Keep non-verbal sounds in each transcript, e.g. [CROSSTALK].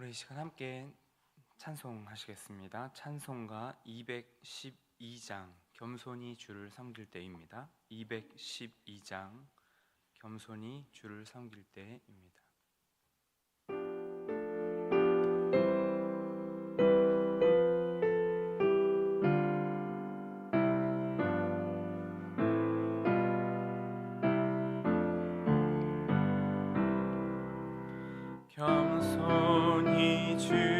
우리 이 시간 함께 찬송하시겠습니다. 찬송가 212장 겸손히 주를 섬길 때입니다. 212장 겸손히 주를 섬길 때입니다. 겸손히 주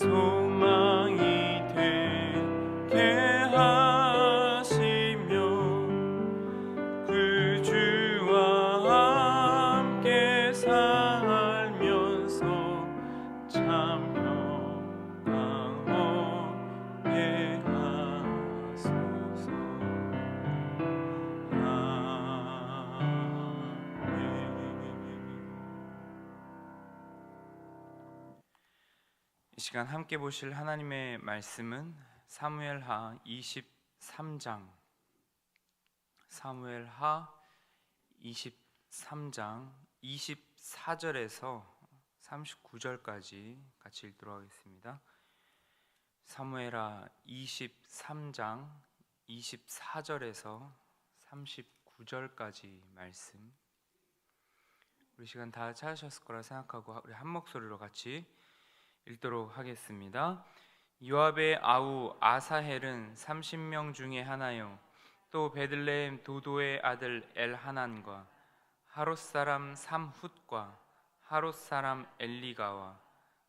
소 함께 보실 하나님의 말씀은 사무엘하 23장 사무엘하 23장 24절에서 39절까지 같이 읽도록 하겠습니다. 사무엘하 23장 24절에서 39절까지 말씀 우리 시간 다 찾으셨을 거라 생각하고 우리 한 목소리로 같이 읽도록 하겠습니다. 요압의 아우 아사헬은 30명 중에 하나요. 또 베들레헴 도도의 아들 엘하난과 하롯 사람 삼훗과 하롯 사람 엘리가와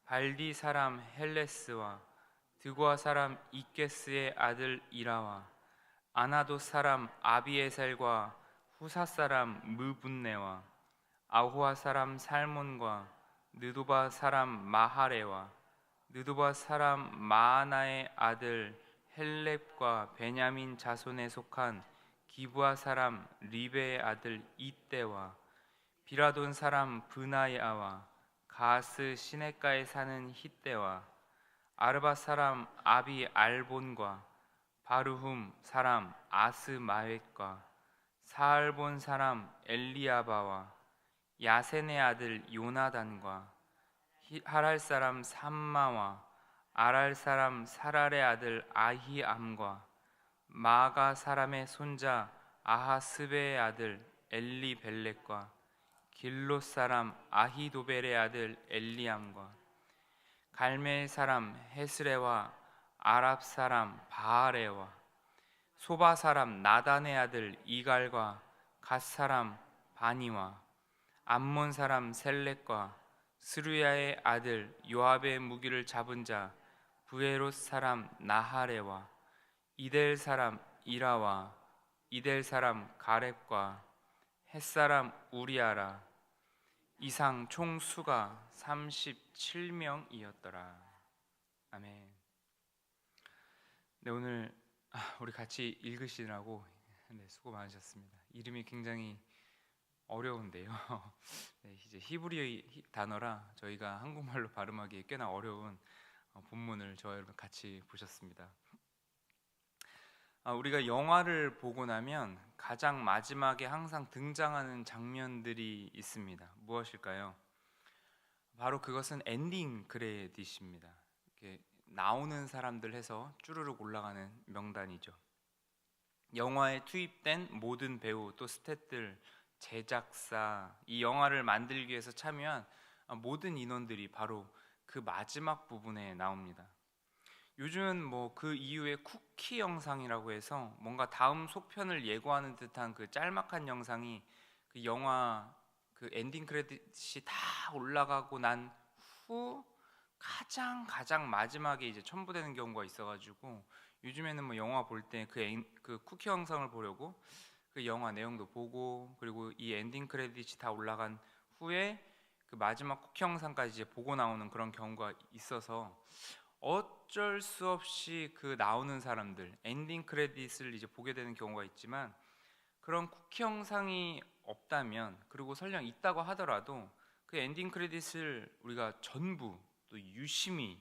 발디 사람 헬레스와 드고아 사람 이케스의 아들 이라와 아나도 사람 아비에셀과 후사 사람 무분네와 아후아 사람 살몬과 느도바 사람 마하레와 느도바 사람 마아나의 아들 헬렙과 베냐민 자손에 속한 기부아 사람 리베의 아들 이때와 비라돈 사람 브나야와 가스 시내가에 사는 히때와 아르바 사람 아비 알본과 바르훔 사람 아스 마웻과 사알본 사람 엘리아바와 야센의 아들 요나단과 히- 하랄 사람 삼마와 아랄 사람 사랄의 아들 아히암과 마가 사람의 손자 아하스베의 아들 엘리벨렉과 길롯 사람 아히도벨의 아들 엘리암과 갈멜 사람 헤스레와 아랍 사람 바하레와 소바 사람 나단의 아들 이갈과 갓 사람 바니와 암몬 사람 셀렉과 스루야의 아들 요압의 무기를 잡은 자 부에롯 사람 나하레와 이델 사람 이라와 이델 사람 가렙과 햇 사람 우리아라 이상 총 수가 37명이었더라. 아멘. 네 오늘 아, 우리 같이 읽으시느라고 네, 수고 많으셨습니다. 이름이 굉장히 어려운데요. [LAUGHS] 네, 이제 히브리 히- 단어라 저희가 한국말로 발음하기 꽤나 어려운 어, 본문을 저와 여러분 같이 보셨습니다. 아, 우리가 영화를 보고 나면 가장 마지막에 항상 등장하는 장면들이 있습니다. 무엇일까요? 바로 그것은 엔딩 크레딧입니다. 나오는 사람들 해서 쭈르륵 올라가는 명단이죠. 영화에 투입된 모든 배우 또 스태프들, 제작사, 이 영화를 만들기 위해서 참여한 모든 인원들이 바로 그 마지막 부분에 나옵니다. 요즘은 뭐 그 이후에 쿠키 영상이라고 해서 뭔가 다음 속편을 예고하는 듯한 그 짤막한 영상이 그 영화 그 엔딩 크레딧이 다 올라가고 난 후 가장 가장 마지막에 이제 첨부되는 경우가 있어가지고 요즘에는 뭐 영화 볼 때 그 그 쿠키 영상을 보려고 그 영화 내용도 보고 그리고 이 엔딩 크레딧이 다 올라간 후에 그 마지막 쿠키 영상까지 이제 보고 나오는 그런 경우가 있어서 어쩔 수 없이 그 나오는 사람들 엔딩 크레딧을 이제 보게 되는 경우가 있지만 그런 쿠키 영상이 없다면 그리고 설령 있다고 하더라도 그 엔딩 크레딧을 우리가 전부 또 유심히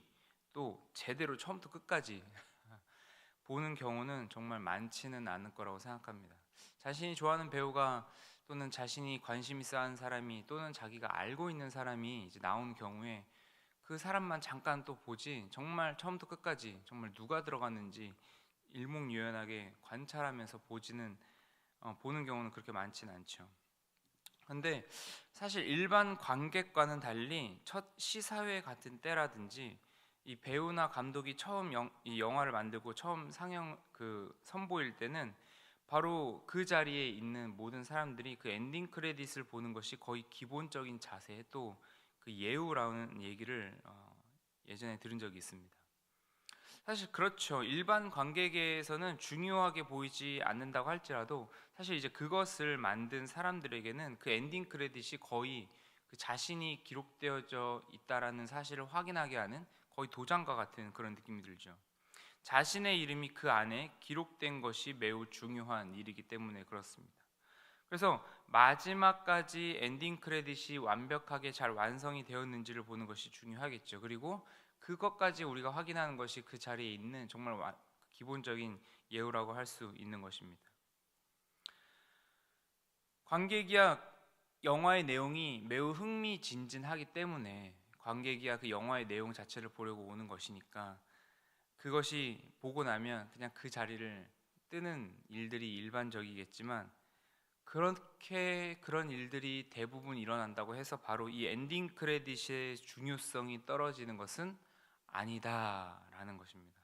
또 제대로 처음부터 끝까지 [LAUGHS] 보는 경우는 정말 많지는 않을 거라고 생각합니다. 자신이 좋아하는 배우가 또는 자신이 관심 있어 하는 사람이 또는 자기가 알고 있는 사람이 이제 나온 경우에 그 사람만 잠깐 또 보지 정말 처음부터 끝까지 정말 누가 들어갔는지 일목요연하게 관찰하면서 보지는 어, 보는 경우는 그렇게 많지는 않죠. 근데 사실 일반 관객과는 달리 첫 시사회 같은 때라든지 이 배우나 감독이 처음 영, 이 영화를 만들고 처음 상영 그 선보일 때는 바로 그 자리에 있는 모든 사람들이 그 엔딩 크레딧을 보는 것이 거의 기본적인 자세 또그 예우라는 얘기를 어, 예전에 들은 적이 있습니다. 사실 그렇죠. 일반 관객에서는 중요하게 보이지 않는다고 할지라도 사실 이제 그것을 만든 사람들에게는 그 엔딩 크레딧이 거의 그 자신이 기록되어져 있다라는 사실을 확인하게 하는 거의 도장과 같은 그런 느낌이 들죠. 자신의 이름이 그 안에 기록된 것이 매우 중요한 일이기 때문에 그렇습니다. 그래서 마지막까지 엔딩 크레딧이 완벽하게 잘 완성이 되었는지를 보는 것이 중요하겠죠. 그리고 그것까지 우리가 확인하는 것이 그 자리에 있는 정말 와- 기본적인 예우라고 할 수 있는 것입니다. 관객이야 영화의 내용이 매우 흥미진진하기 때문에 관객이야 그 영화의 내용 자체를 보려고 오는 것이니까 그것이 보고 나면 그냥 그 자리를 뜨는 일들이 일반적이겠지만 그렇게 그런 일들이 대부분 일어난다고 해서 바로 이 엔딩 크레딧의 중요성이 떨어지는 것은 아니다라는 것입니다.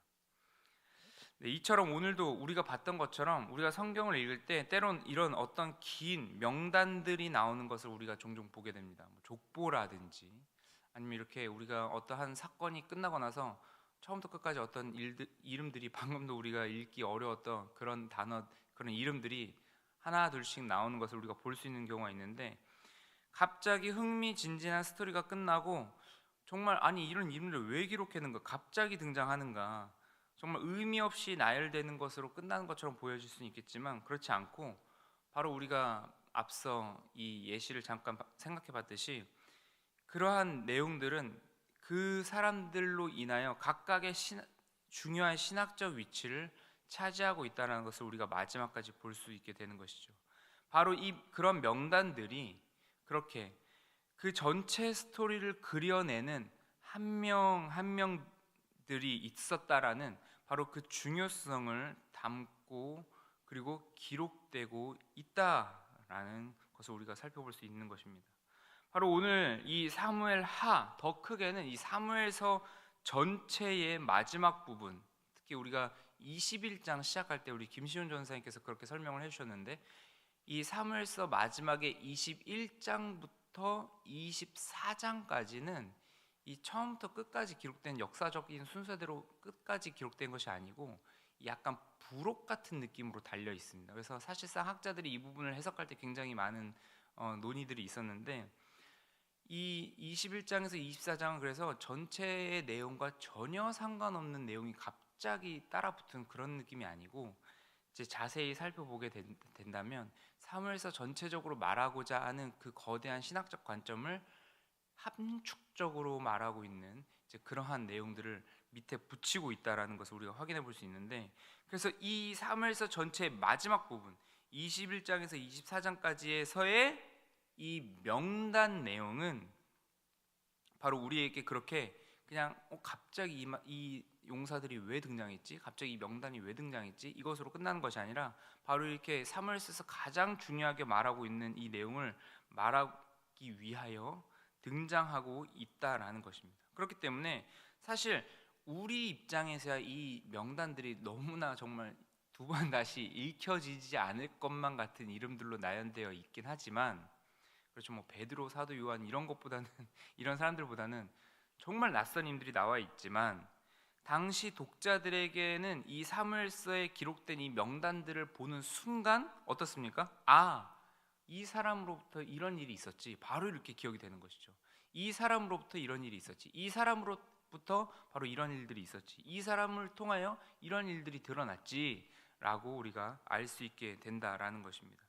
네, 이처럼 오늘도 우리가 봤던 것처럼 우리가 성경을 읽을 때 때론 이런 어떤 긴 명단들이 나오는 것을 우리가 종종 보게 됩니다. 뭐 족보라든지 아니면 이렇게 우리가 어떠한 사건이 끝나고 나서 처음부터 끝까지 어떤 일들, 이름들이 방금도 우리가 읽기 어려웠던 그런 단어 그런 이름들이 하나 둘씩 나오는 것을 우리가 볼 수 있는 경우가 있는데 갑자기 흥미진진한 스토리가 끝나고 정말 아니 이런 이름을 왜 기록했는가 갑자기 등장하는가? 정말 의미 없이 나열되는 것으로 끝나는 것처럼 보여질 수는 있겠지만 그렇지 않고 바로 우리가 앞서 이 예시를 잠깐 생각해 봤듯이 그러한 내용들은 그 사람들로 인하여 각각의 신, 중요한 신학적 위치를 차지하고 있다는 것을 우리가 마지막까지 볼 수 있게 되는 것이죠. 바로 이 그런 명단들이 그렇게 그 전체 스토리를 그려내는 한 명 한 명들이 있었다라는 바로 그 중요성을 담고 그리고 기록되고 있다라는 것을 우리가 살펴볼 수 있는 것입니다. 바로 오늘 이 사무엘 하 더 크게는 이 사무엘서 전체의 마지막 부분 특히 우리가 21장 시작할 때 우리 김시훈 전사님께서 그렇게 설명을 해주셨는데 이 사무엘서 마지막에 21장부터 24장까지는 이 처음부터 끝까지 기록된 역사적인 순서대로 끝까지 기록된 것이 아니고 약간 부록 같은 느낌으로 달려 있습니다. 그래서 사실상 학자들이 이 부분을 해석할 때 굉장히 많은 어, 논의들이 있었는데 이 21장에서 24장은 그래서 전체의 내용과 전혀 상관없는 내용이 갑자기 따라붙은 그런 느낌이 아니고 이제 자세히 살펴보게 된, 된다면 사무엘서 전체적으로 말하고자 하는 그 거대한 신학적 관점을 함축적으로 말하고 있는 이제 그러한 내용들을 밑에 붙이고 있다라는 것을 우리가 확인해 볼 수 있는데 그래서 이 사무엘서 전체의 마지막 부분 21장에서 24장까지에서의 이 명단 내용은 바로 우리에게 그렇게 그냥 어, 갑자기 이, 마- 이 용사들이 왜 등장했지? 갑자기 이 명단이 왜 등장했지? 이것으로 끝나는 것이 아니라 바로 이렇게 사무엘서에서 가장 중요하게 말하고 있는 이 내용을 말하기 위하여 등장하고 있다라는 것입니다. 그렇기 때문에 사실 우리 입장에서야 이 명단들이 너무나 정말 두 번 다시 읽혀지지 않을 것만 같은 이름들로 나열되어 있긴 하지만 그렇죠 뭐 베드로 사도 요한 이런 것보다는 [LAUGHS] 이런 사람들보다는 정말 낯선 인들이 나와 있지만 당시 독자들에게는 이 사무엘서에 기록된 이 명단들을 보는 순간 어떻습니까? 아, 이 사람으로부터 이런 일이 있었지. 바로 이렇게 기억이 되는 것이죠. 이 사람으로부터 이런 일이 있었지. 이 사람으로부터 바로 이런 일들이 있었지. 이 사람을 통하여 이런 일들이 드러났지라고 우리가 알 수 있게 된다라는 것입니다.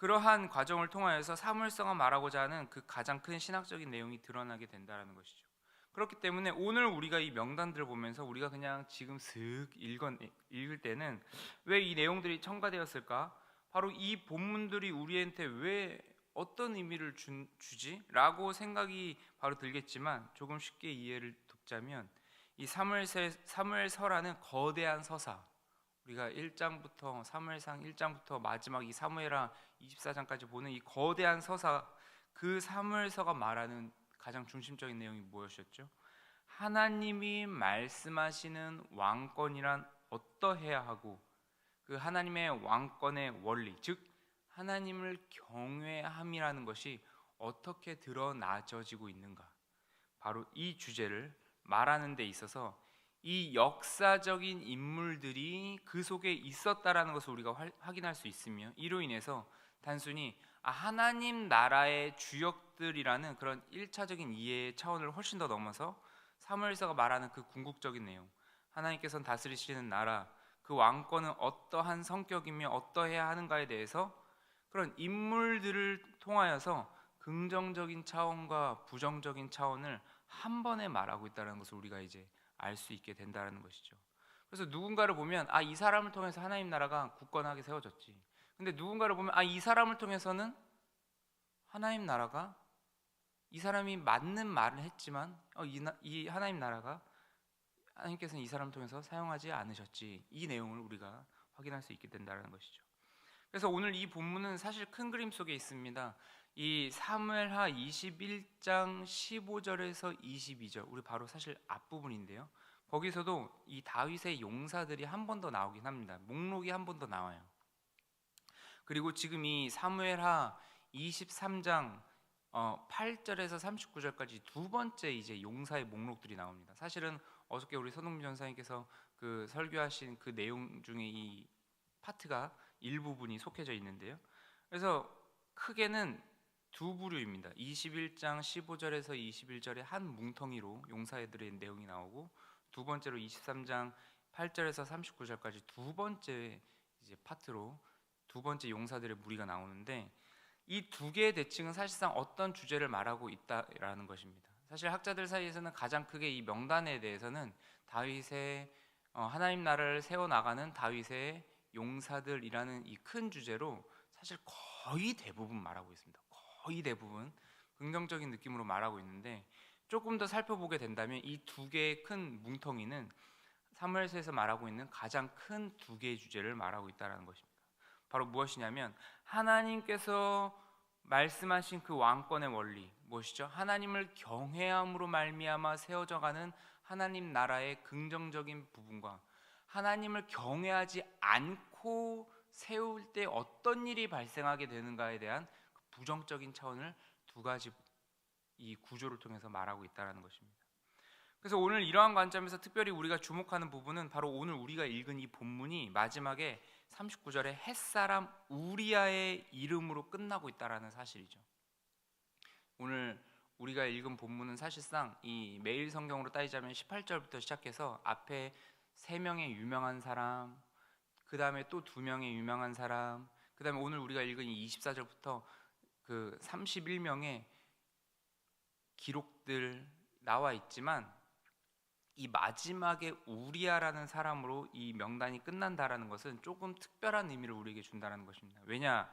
그러한 과정을 통하여서 사무엘서가 말하고자 하는 그 가장 큰 신학적인 내용이 드러나게 된다라는 것이죠. 그렇기 때문에 오늘 우리가 이 명단들을 보면서 우리가 그냥 지금 슥 읽은, 읽을 때는 왜 이 내용들이 첨가되었을까? 바로 이 본문들이 우리한테 왜 어떤 의미를 준, 주지? 라고 생각이 바로 들겠지만 조금 쉽게 이해를 돕자면 이 사무엘서, 사무엘서라는 거대한 서사 우리가 1장부터 사무엘상 1장부터 마지막 이 사무엘하 24장까지 보는 이 거대한 서사 그 사무엘서가 말하는 가장 중심적인 내용이 무엇이었죠? 하나님이 말씀하시는 왕권이란 어떠해야 하고 그 하나님의 왕권의 원리 즉 하나님을 경외함이라는 것이 어떻게 드러나져지고 있는가 바로 이 주제를 말하는 데 있어서 이 역사적인 인물들이 그 속에 있었다라는 것을 우리가 화- 확인할 수 있으며 이로 인해서 단순히 아, 하나님 나라의 주역들이라는 그런 일차적인 이해의 차원을 훨씬 더 넘어서 사무엘서가 말하는 그 궁극적인 내용 하나님께서는 다스리시는 나라 그 왕권은 어떠한 성격이며 어떠해야 하는가에 대해서 그런 인물들을 통하여서 긍정적인 차원과 부정적인 차원을 한 번에 말하고 있다는 것을 우리가 이제 알 수 있게 된다는 것이죠. 그래서 누군가를 보면 아 이 사람을 통해서 하나님 나라가 굳건하게 세워졌지. 근데 누군가를 보면 아 이 사람을 통해서는 하나님 나라가 이 사람이 맞는 말을 했지만 어, 이, 나- 이 하나님 나라가 하나님께서는 이 사람을 통해서 사용하지 않으셨지. 이 내용을 우리가 확인할 수 있게 된다는 것이죠. 그래서 오늘 이 본문은 사실 큰 그림 속에 있습니다. 이 사무엘하 21장 15절에서 22절 우리 바로 사실 앞부분인데요. 거기서도 이 다윗의 용사들이 한 번 더 나오긴 합니다. 목록이 한 번 더 나와요. 그리고 지금 이 사무엘하 23장 어, 8절에서 39절까지 두 번째 이제 용사의 목록들이 나옵니다. 사실은 어저께 우리 손흥민 전사님께서 그 설교하신 그 내용 중에 이 파트가 일부분이 속해져 있는데요. 그래서 크게는 두 부류입니다. 21장 15절에서 21절에 한 뭉텅이로 용사애들의 내용이 나오고 두 번째로 23장 8절에서 39절까지 두 번째 이제 파트로 두 번째 용사들의 무리가 나오는데 이 두 개의 대칭은 사실상 어떤 주제를 말하고 있다라는 것입니다. 사실 학자들 사이에서는 가장 크게 이 명단에 대해서는 다윗의 어, 하나님 나라를 세워 나가는 다윗의 용사들이라는 이 큰 주제로 사실 거의 대부분 말하고 있습니다. 거의 대부분 긍정적인 느낌으로 말하고 있는데 조금 더 살펴보게 된다면 이 두 개의 큰 뭉텅이는 사무엘서에서 말하고 있는 가장 큰 두 개의 주제를 말하고 있다는 것입니다. 바로 무엇이냐면 하나님께서 말씀하신 그 왕권의 원리 무엇이죠? 하나님을 경외함으로 말미암아 세워져가는 하나님 나라의 긍정적인 부분과 하나님을 경외하지 않고 세울 때 어떤 일이 발생하게 되는가에 대한 그 부정적인 차원을 두 가지 이 구조를 통해서 말하고 있다는 것입니다. 그래서 오늘 이러한 관점에서 특별히 우리가 주목하는 부분은 바로 오늘 우리가 읽은 이 본문이 마지막에 39절에 햇사람 우리아의 이름으로 끝나고 있다라는 사실이죠. 오늘 우리가 읽은 본문은 사실상 이 매일 성경으로 따지자면 18절부터 시작해서 앞에 세 명의 유명한 사람 그 다음에 또 두 명의 유명한 사람, 그 다음에 오늘 우리가 읽은 이 24절부터 그 31명의 기록들 나와 있지만 이 마지막에 우리아라는 사람으로 이 명단이 끝난다라는 것은 조금 특별한 의미를 우리에게 준다는 것입니다. 왜냐?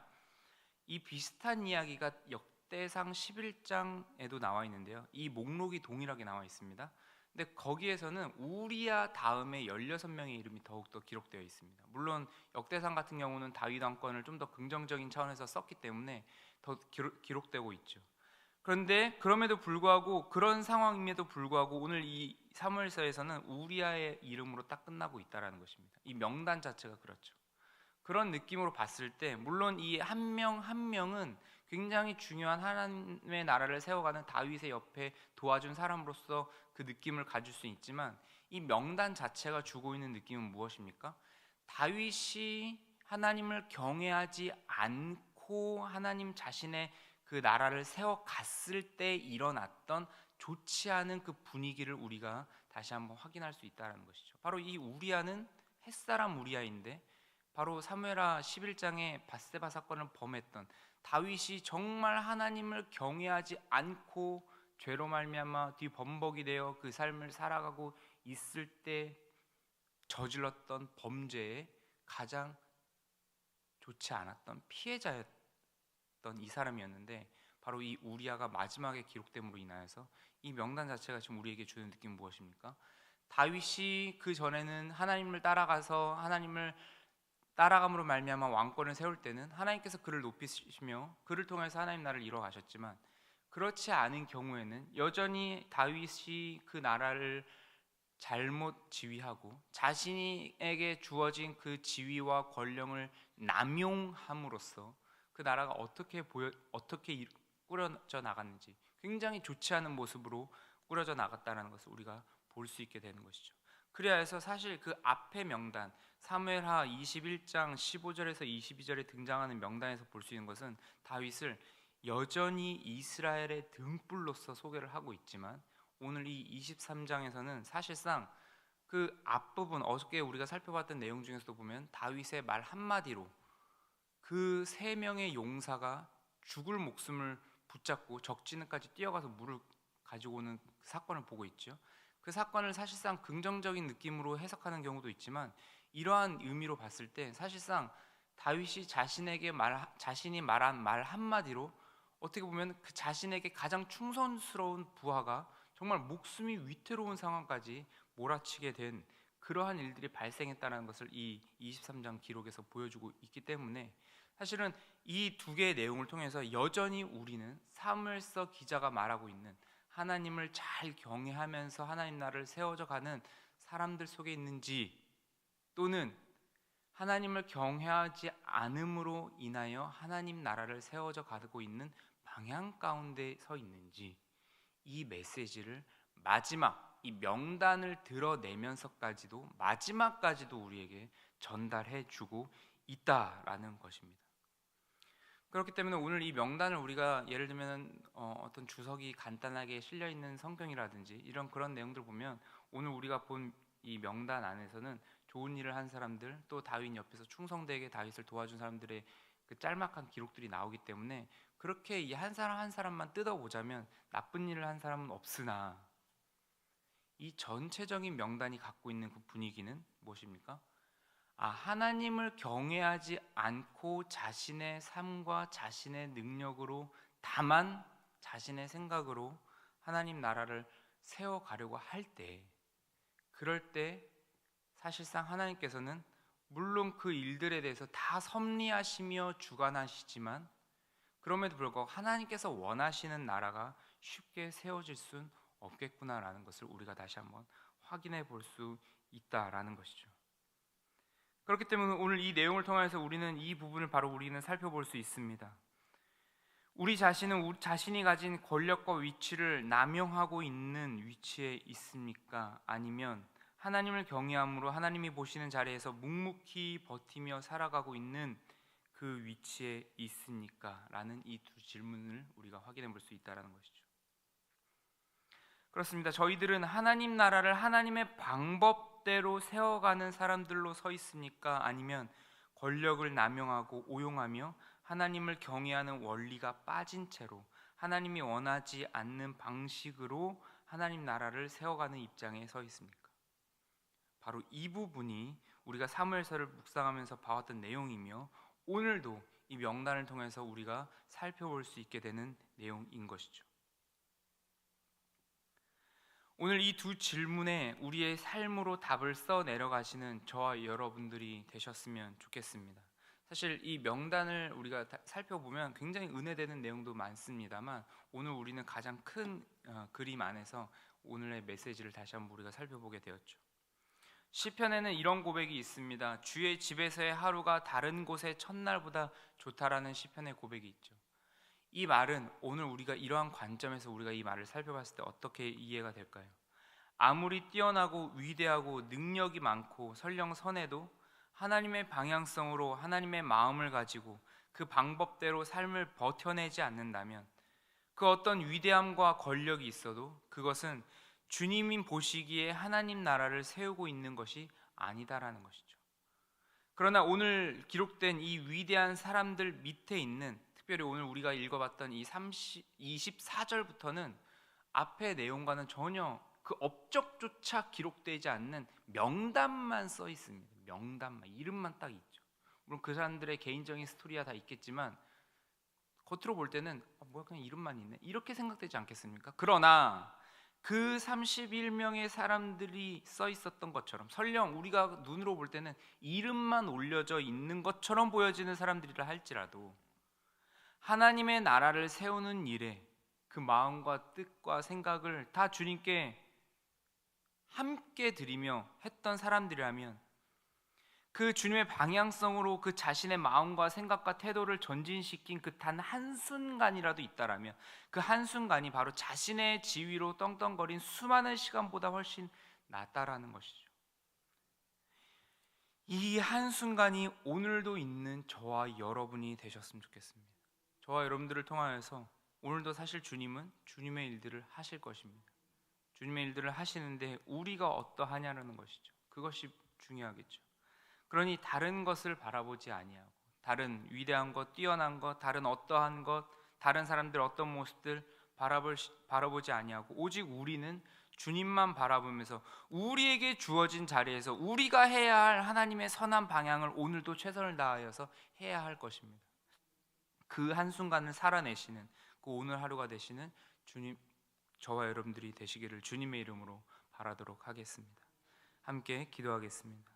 이 비슷한 이야기가 역대상 11장에도 나와 있는데요. 이 목록이 동일하게 나와 있습니다. 근데 거기에서는 우리아 다음에 16명의 이름이 더욱더 기록되어 있습니다. 물론 역대상 같은 경우는 다윗 왕권을 좀 더 긍정적인 차원에서 썼기 때문에 더 기록, 되고 있죠. 그런데 그럼에도 불구하고 그런 상황임에도 불구하고 오늘 이 사무엘서에서는 우리아의 이름으로 딱 끝나고 있다라는 것입니다. 이 명단 자체가 그렇죠. 그런 느낌으로 봤을 때 물론 이 한 명한 한 명은 굉장히 중요한 하나님의 나라를 세워가는 다윗의 옆에 도와준 사람으로서 그 느낌을 가질 수 있지만 이 명단 자체가 주고 있는 느낌은 무엇입니까? 다윗이 하나님을 경외하지 않고 하나님 자신의 그 나라를 세워 갔을 때 일어났던 좋지 않은 그 분위기를 우리가 다시 한번 확인할 수 있다는 것이죠. 바로 이 우리아는 햇사람 우리아인데 바로 사무엘하 11장에 바세바 사건을 범했던 다윗이 정말 하나님을 경외하지 않고 죄로 말미암아 뒤범벅이 되어 그 삶을 살아가고 있을 때 저질렀던 범죄의 가장 좋지 않았던 피해자였 던 이 사람이었는데 바로 이 우리아가 마지막에 기록됨으로 인하여서 이 명단 자체가 지금 우리에게 주는 느낌 무엇입니까? 다윗이 그 전에는 하나님을 따라가서 하나님을 따라감으로 말미암아 왕권을 세울 때는 하나님께서 그를 높이시며 그를 통해서 하나님 나라를 이루어 가셨지만 그렇지 않은 경우에는 여전히 다윗이 그 나라를 잘못 지휘하고 자신에게 주어진 그 지위와 권력을 남용함으로써 그 나라가 어떻게 보여 어떻게 꾸려져 나갔는지 굉장히 좋지 않은 모습으로 꾸려져 나갔다는 것을 우리가 볼 수 있게 되는 것이죠. 그래야 해서 사실 그 앞의 명단 사무엘하 21장 15절에서 22절에 등장하는 명단에서 볼 수 있는 것은 다윗을 여전히 이스라엘의 등불로서 소개를 하고 있지만 오늘 이 23장에서는 사실상 그 앞부분 어저께 우리가 살펴봤던 내용 중에서도 보면 다윗의 말 한마디로 그 세 명의 용사가 죽을 목숨을 붙잡고 적진까지 뛰어가서 물을 가지고 오는 사건을 보고 있죠. 그 사건을 사실상 긍정적인 느낌으로 해석하는 경우도 있지만 이러한 의미로 봤을 때 사실상 다윗이 자신에게 말 자신이 말한 말 한마디로 어떻게 보면 그 자신에게 가장 충성스러운 부하가 정말 목숨이 위태로운 상황까지 몰아치게 된 그러한 일들이 발생했다는 것을 이 23장 기록에서 보여주고 있기 때문에 사실은 이 두 개의 내용을 통해서 여전히 우리는 사무엘서 기자가 말하고 있는 하나님을 잘 경외하면서 하나님 나라를 세워져 가는 사람들 속에 있는지 또는 하나님을 경외하지 않음으로 인하여 하나님 나라를 세워져 가고 있는 방향 가운데 서 있는지 이 메시지를 마지막 이 명단을 드러내면서까지도 마지막까지도 우리에게 전달해 주고 있다라는 것입니다. 그렇기 때문에 오늘 이 명단을 우리가 예를 들면 어, 떤 주석이 간단하게 실려 있는 성경이라든지 이런 그런 내용들 보면 오늘 우리가 본 이 명단 안에서는 좋은 일을 한 사람들 또 다윗 옆에서 충성되게 다윗을 도와준 사람들의 그 짤막한 기록들이 나오기 때문에 그렇게 이 한 사람 한 사람만 뜯어보자면 나쁜 일을 한 사람은 없으나 이 전체적인 명단이 갖고 있는 그 분위기는 무엇입니까? 아, 하나님을 경외하지 않고 자신의 삶과 자신의 능력으로 다만 자신의 생각으로 하나님 나라를 세워가려고 할 때, 그럴 때 사실상 하나님께서는 물론 그 일들에 대해서 다 섭리하시며 주관하시지만 그럼에도 불구하고 하나님께서 원하시는 나라가 쉽게 세워질 순 없겠구나라는 것을 우리가 다시 한번 확인해 볼 수 있다라는 것이죠. 그렇기 때문에 오늘 이 내용을 통해서 우리는 이 부분을 바로 우리는 살펴볼 수 있습니다. 우리 자신은 우리 자신이 가진 권력과 위치를 남용하고 있는 위치에 있습니까? 아니면 하나님을 경외함으로 하나님이 보시는 자리에서 묵묵히 버티며 살아가고 있는 그 위치에 있습니까? 라는 이 두 질문을 우리가 확인해 볼 수 있다라는 것이죠. 그렇습니다. 저희들은 하나님 나라를 하나님의 방법 방법대로 세워가는 사람들로 서 있습니까? 아니면 권력을 남용하고 오용하며 하나님을 경외하는 원리가 빠진 채로 하나님이 원하지 않는 방식으로 하나님 나라를 세워가는 입장에 서 있습니까? 바로 이 부분이 우리가 사무엘서를 묵상하면서 봐왔던 내용이며 오늘도 이 명단을 통해서 우리가 살펴볼 수 있게 되는 내용인 것이죠. 오늘 이 두 질문에 우리의 삶으로 답을 써 내려가시는 저와 여러분들이 되셨으면 좋겠습니다. 사실 이 명단을 우리가 다- 살펴보면 굉장히 은혜되는 내용도 많습니다만 오늘 우리는 가장 큰 어, 그림 안에서 오늘의 메시지를 다시 한번 우리가 살펴보게 되었죠. 시편에는 이런 고백이 있습니다. 주의 집에서의 하루가 다른 곳의 첫날보다 좋다라는 시편의 고백이 있죠. 이 말은 오늘 우리가 이러한 관점에서 우리가 이 말을 살펴봤을 때 어떻게 이해가 될까요? 아무리 뛰어나고 위대하고 능력이 많고 설령 선해도 하나님의 방향성으로 하나님의 마음을 가지고 그 방법대로 삶을 버텨내지 않는다면 그 어떤 위대함과 권력이 있어도 그것은 주님이 보시기에 하나님 나라를 세우고 있는 것이 아니다라는 것이죠. 그러나 오늘 기록된 이 위대한 사람들 밑에 있는 특별히 오늘 우리가 읽어봤던 이 30, 24절부터는 앞의 내용과는 전혀 그 업적조차 기록되지 않는 명단만 써 있습니다. 명단만 이름만 딱 있죠. 물론 그 사람들의 개인적인 스토리야 다 있겠지만 겉으로 볼 때는 어, 뭐야 그냥 이름만 있네 이렇게 생각되지 않겠습니까? 그러나 그 31명의 사람들이 써 있었던 것처럼 설령 우리가 눈으로 볼 때는 이름만 올려져 있는 것처럼 보여지는 사람들이라 할지라도 하나님의 나라를 세우는 일에 그 마음과 뜻과 생각을 다 주님께 함께 드리며 했던 사람들이라면 그 주님의 방향성으로 그 자신의 마음과 생각과 태도를 전진시킨 그 단 한순간이라도 있다라면 그 한순간이 바로 자신의 지위로 떵떵거린 수많은 시간보다 훨씬 낫다라는 것이죠. 이 한순간이 오늘도 있는 저와 여러분이 되셨으면 좋겠습니다. 저와 여러분들을 통하여서 오늘도 사실 주님은 주님의 일들을 하실 것입니다. 주님의 일들을 하시는데 우리가 어떠하냐는 것이죠. 그것이 중요하겠죠. 그러니 다른 것을 바라보지 아니하고 다른 위대한 것, 뛰어난 것, 다른 어떠한 것, 다른 사람들 어떤 모습들 바라볼 바라보지 아니하고 오직 우리는 주님만 바라보면서 우리에게 주어진 자리에서 우리가 해야 할 하나님의 선한 방향을 오늘도 최선을 다하여서 해야 할 것입니다. 그 한순간을 살아내시는 그 오늘 하루가 되시는 주님 저와 여러분들이 되시기를 주님의 이름으로 바라도록 하겠습니다. 함께 기도하겠습니다.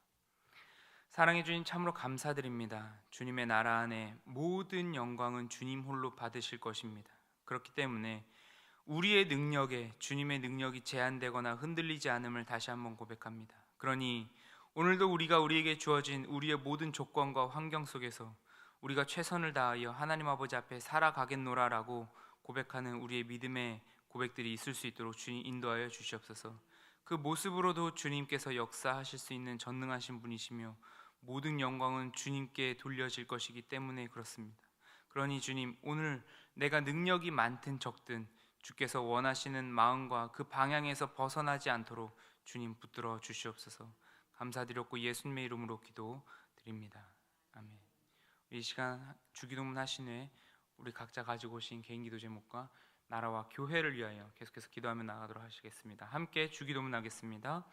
사랑해 주님 참으로 감사드립니다. 주님의 나라 안에 모든 영광은 주님 홀로 받으실 것입니다. 그렇기 때문에 우리의 능력에 주님의 능력이 제한되거나 흔들리지 않음을 다시 한번 고백합니다. 그러니 오늘도 우리가 우리에게 주어진 우리의 모든 조건과 환경 속에서 우리가 최선을 다하여 하나님 아버지 앞에 살아가겠노라라고 고백하는 우리의 믿음의 고백들이 있을 수 있도록 주님 인도하여 주시옵소서. 그 모습으로도 주님께서 역사하실 수 있는 전능하신 분이시며 모든 영광은 주님께 돌려질 것이기 때문에 그렇습니다. 그러니 주님 오늘 내가 능력이 많든 적든 주께서 원하시는 마음과 그 방향에서 벗어나지 않도록 주님 붙들어 주시옵소서. 감사드렸고 예수님의 이름으로 기도드립니다. 아멘. 이 시간 주기도문 하신 후에 우리 각자 가지고 오신 개인 기도 제목과 나라와 교회를 위하여 계속해서 기도하며 나가도록 하시겠습니다. 함께 주기도문 하겠습니다.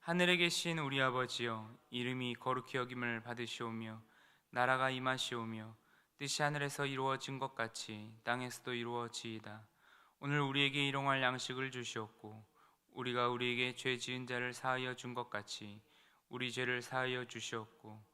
하늘에 계신 우리 아버지여 이름이 거룩히 여김을 받으시오며 나라가 임하시오며 뜻이 하늘에서 이루어진 것 같이 땅에서도 이루어지이다. 오늘 우리에게 일용할 양식을 주시옵고 우리가 우리에게 죄 지은 자를 사하여 준 것 같이 우리 죄를 사하여 주시옵고